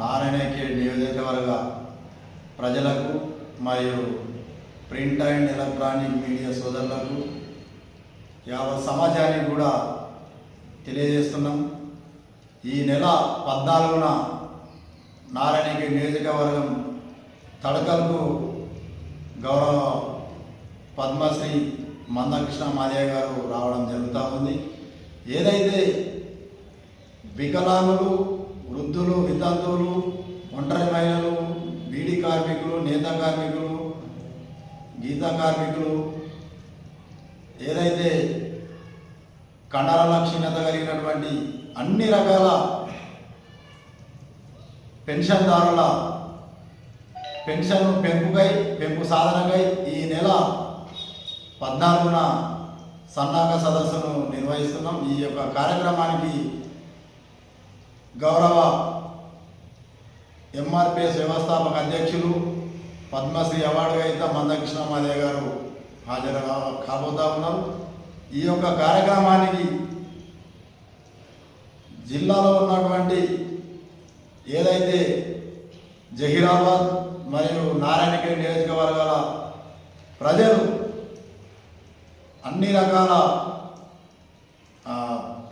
నారాయణకే నియోజకవర్గ ప్రజలకు మరియు ప్రింట్ అండ్ ఎలక్ట్రానిక్ మీడియా సోదరులకు యావత్ సమాజానికి కూడా తెలియజేస్తున్నాం. ఈ నెల పద్నాలుగున నారాయణకే నియోజకవర్గం తడకలకు గౌరవ పద్మశ్రీ మందకృష్ణ మాదయ్య గారు రావడం జరుగుతూ ఉంది. ఏదైతే వికలాంగులు వృద్ధులు వితంతువులు ఒంటరి మహిళలు బీడీ కార్మికులు నేత కార్మికులు గీత కార్మికులు ఏదైతే కండరాల క్షీణత కలిగినటువంటి అన్ని రకాల పెన్షన్దారుల పెన్షన్ పెంపుకై పెంపు సాధనకై ఈ నెల పద్నాలుగున సన్నాహక సదస్సును నిర్వహిస్తున్నాం. ఈ యొక్క కార్యక్రమానికి గౌరవ ఎంఆర్పిఎస్ వ్యవస్థాపక అధ్యక్షులు పద్మశ్రీ అవార్డు గ్రహీత మందకృష్ణ గారు హాజరు కాబోతా ఉన్నారు ఈ యొక్క కార్యక్రమానికి జిల్లాలో ఉన్నటువంటి ఏదైతే జహీరాబాద్ మరియు నారాయణగిరి నియోజకవర్గాల ప్రజలు అన్ని రకాల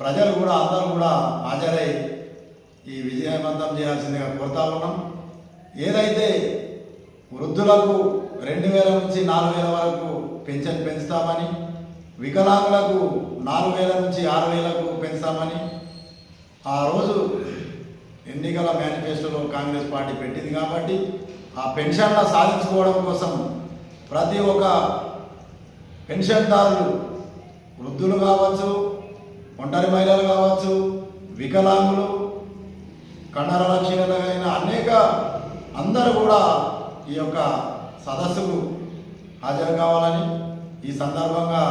ప్రజలు కూడా అందరూ కూడా హాజరై ఈ విజయవంతం చేయాల్సిందిగా కోరుతా ఉన్నాం. ఏదైతే వృద్ధులకు రెండు వేల నుంచి నాలుగు వేల వరకు పెన్షన్ పెంచుతామని వికలాంగులకు నాలుగు వేల నుంచి ఆరు వేలకు పెంచుతామని ఆ రోజు ఎన్నికల మేనిఫెస్టోలో కాంగ్రెస్ పార్టీ పెట్టింది కాబట్టి ఆ పెన్షన్ల సాధించుకోవడం కోసం ప్రతి ఒక్క పెన్షన్దారులు వృద్ధులు కావచ్చు ఒంటరి మహిళలు కావచ్చు వికలాంగులు కండరాల చీరలైన అనేక అందరూ కూడా ఈ యొక్క సదస్సుకు హాజరు కావాలని ఈ సందర్భంగా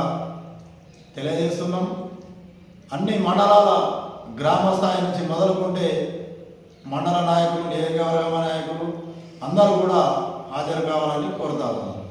తెలియజేస్తున్నాం. అన్ని మండలాల గ్రామ స్థాయి నుంచి మొదలుకుంటే మండల నాయకులు నియోజకవర్గ నాయకులు అందరూ కూడా హాజరు కావాలని కోరుతా ఉన్నాం.